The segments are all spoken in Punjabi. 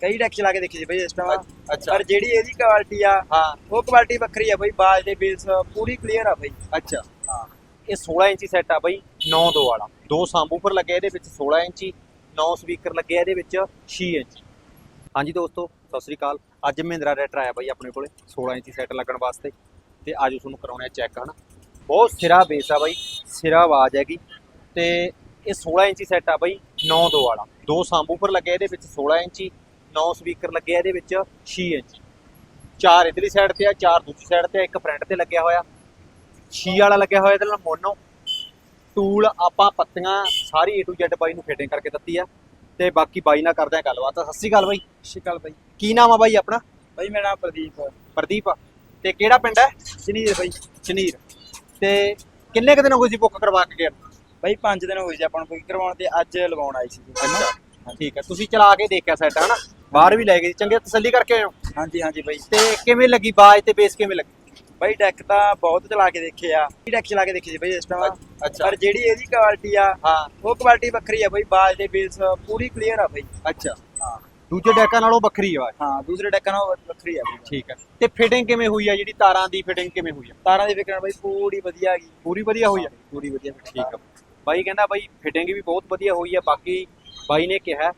ਕਈ ਡੈਕ ਚਲਾ ਕੇ ਦੇਖੀ ਸੀ ਬਈ ਇਸ ਟਾਈਮ ਅੱਛਾ ਪਰ ਜਿਹੜੀ ਇਹਦੀ ਕੁਆਲਿਟੀ ਆ ਹਾਂ। ਉਹ ਕੁਆਲਿਟੀ ਵੱਖਰੀ ਆ ਬਈ ਬਾਜ ਦੇ ਬੇਸ ਪੂਰੀ ਕਲੀਅਰ ਆ ਬਈ। ਅੱਛਾ। ਹਾਂ। ਇਹ 16 ਇੰਚੀ ਸੈੱਟ ਆ ਬਈ 9 2 ਵਾਲਾ। ਦੋ ਸਾਂਬੂਫਰ ਲੱਗੇ ਇਹਦੇ ਵਿੱਚ 16 ਇੰਚੀ 9 ਸਪੀਕਰ ਲੱਗੇ ਇਹਦੇ ਵਿੱਚ 6 ਇੰਚੀ। ਹਾਂਜੀ ਦੋਸਤੋ ਸਤਿ ਸ੍ਰੀ ਅਕਾਲ। ਅੱਜ ਮਹਿੰਦਰਾ ਰੈਟਰ ਆਇਆ ਬਾਈ ਆਪਣੇ ਕੋਲੇ 16 ਇੰਚੀ ਸੈੱਟ ਲੱਗਣ ਵਾਸਤੇ। ਤੇ ਅੱਜ ਤੁਹਾਨੂੰ ਕਰਾਉਣੇ ਆ ਚੈੱਕ ਹਨਾ। ਬਹੁਤ ਸਿਰਾ ਬੇਸ ਆ ਬਾਈ ਸਿਰਾ ਆਵਾਜ਼ ਹੈਗੀ। ਤੇ ਇਹ 16 ਇੰਚੀ ਸੈੱਟ ਆ ਬਾਈ 9 2 ਵਾਲਾ। ਦੋ ਸਾਂਬੂਫਰ ਲੱਗੇ ਇਹਦੇ ਵਿੱਚ 16 ਇੰਚੀ 9 ਸਪੀਕਰ ਲੱਗੇ ਆ ਇਹਦੇ ਵਿੱਚ 6 ਇੰਚੀ। ਚਾਰ ਇਧਰਲੀ ਸਾਈਡ ਤੇ ਆ ਚਾਰ ਦੂਜੀ ਸਾਈਡ ਤੇ ਆ ਇੱਕ ਫਰੰਟ ਤੇ ਲੱਗਿਆ ਹੋਇਆ। ਛੀ ਵਾਲਾ ਲੱਗਿਆ ਹੋਇਆ ਇਹਦੇ ਨਾਲ ਮੋਨੋ। ਟੂਲ ਆਪਾਂ ਪੱਤੀਆਂ ਸਾਰੀ A to Z ਬਾਈ ਨੂੰ ਫਿਟਿੰਗ ਕਰਕੇ ਦਿੱਤੀ ਆ। ਤੇ ਬਾਕੀ ਬਾਈ ਨਾਲ ਕਰਦੇ ਆ ਗੱਲਬਾਤ। ਸਤਿ ਸ਼੍ਰੀ ਅਕਾਲ ਬਾਈ। ਸ਼ਿਕਲ ਬਈ। ਕੀ ਨਾਮ ਆ ਬਾਈ ਆਪਣਾ? ਬਈ ਮੇਰਾ ਨਾਮ ਪ੍ਰਦੀਪ ਪ੍ਰਦੀਪ ਤੇ ਕਿਹੜਾ ਪਿੰਡ ਹੈ? ਜਨੀਰ ਬਈ। ਚਨੀਰ ਤੇ ਕਿੰਨੇ ਕੁ ਦਿਨ ਹੋ ਗਏ ਸੀ ਬੁੱਕ ਕਰਵਾ ਕੇ ਗਏ? ਬਈ 5 ਦਿਨ ਹੋਏ ਸੀ ਆਪਾਂ ਨੂੰ ਕੋਈ ਕਰਵਾਉਣ ਤੇ ਅੱਜ ਲਵਾਉਣ ਆਈ ਸੀ ਜੀ। ਠੀਕ ਹੈ। ਤੁਸੀਂ ਚਲਾ ਕੇ ਦੇਖਿਆ ਸੈੱਟ ਹਨਾ? ਬਾਹਰ ਵੀ ਲੈ ਗਏ ਚੰਗੇ ਤਸੱਲੀ ਕਰਕੇ ਆਏ ਹੋ? ਹਾਂਜੀ ਹਾਂਜੀ ਬਈ। ਤੇ ਕਿਵੇਂ ਲੱਗੀ ਬਾਜ ਤੇ ਬੇਸ ਕਿਵੇਂ ਲੱਗੀ? ਬਈ ਡੈਕ ਤਾਂ ਬਹੁਤ ਚਲਾ ਕੇ ਦੇਖੇ ਆ। ਡੈਕ ਚਲਾ ਕੇ ਦੇਖੀ ਸੀ ਬਈ ਇਸ ਟਾਈਮ ਅੱਛਾ। ਪਰ ਜਿਹੜੀ ਇਹਦੀ ਕੁਆਲਿਟੀ ਆ ਹਾਂ। ਉਹ ਕੁਆਲਿਟੀ ਵੱਖਰੀ ਆ ਬਈ। ਬਾਜ ਦੇ ਬੇਸ ਪੂਰੀ ਕਲੀਅਰ ਆ ਬਈ। ਅੱਛਾ। ਹਾਂ। ਦੂਜੇ ਡੈਕਾਂ ਨਾਲੋਂ ਵੱਖਰੀ ਆ ਹਾਂ ਦੂਸਰੇ ਡੈਕਾਂ ਨਾਲੋਂ ਵੱਖਰੀ ਆ ਠੀਕ ਹੈ ਤੇ ਫਿਟਿੰਗ ਕਿਵੇਂ ਹੋਈ ਆ? ਜਿਹੜੀ ਤਾਰਾਂ ਦੀ ਫਿਟਿੰਗ ਕਿਵੇਂ ਹੋਈ ਆ? ਤਾਰਾਂ ਦੀ ਵਿਕਣ ਬਈ ਪੂਰੀ ਵਧੀਆ ਗਈ। ਪੂਰੀ ਵਧੀਆ ਹੋਈ ਆ? ਪੂਰੀ ਵਧੀਆ। ਠੀਕ ਆ। ਬਾਈ ਕਹਿੰਦਾ ਬਾਈ ਫਿਟਿੰਗ ਵੀ ਬਹੁਤ ਵਧੀਆ ਹੋਈ ਆ। ਬਾਕੀ ਬਾਈ ਨੇ ਕਿਹਾ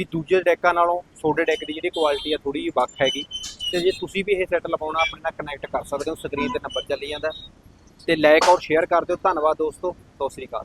ਵੀ ਦੂਜੇ ਡੈਕਾਂ ਨਾਲੋਂ ਤੁਹਾਡੇ ਡੈਕ ਦੀ ਜਿਹੜੀ ਕੁਆਲਿਟੀ ਆ ਥੋੜੀ ਜਿਹੀ ਵੱਖ ਹੈਗੀ। ਤੇ ਜੇ ਤੁਸੀਂ ਵੀ ਇਹ ਸੈੱਟ ਲਵਾਉਣਾ, ਆਪਣੇ ਨਾਲ ਕਨੈਕਟ ਕਰ ਸਕਦੇ ਹੋ ਸਕਰੀਨ ਤੇ ਨੰਬਰ ਚੱਲੀ ਜਾਂਦਾ। ਤੇ ਲਾਈਕ ਔਰ ਸ਼ੇਅਰ ਕਰ ਦਿਓ। ਧੰਨਵਾਦ ਦੋਸਤੋ। ਸਤਿ ਸ੍ਰੀ ਅਕਾਲ।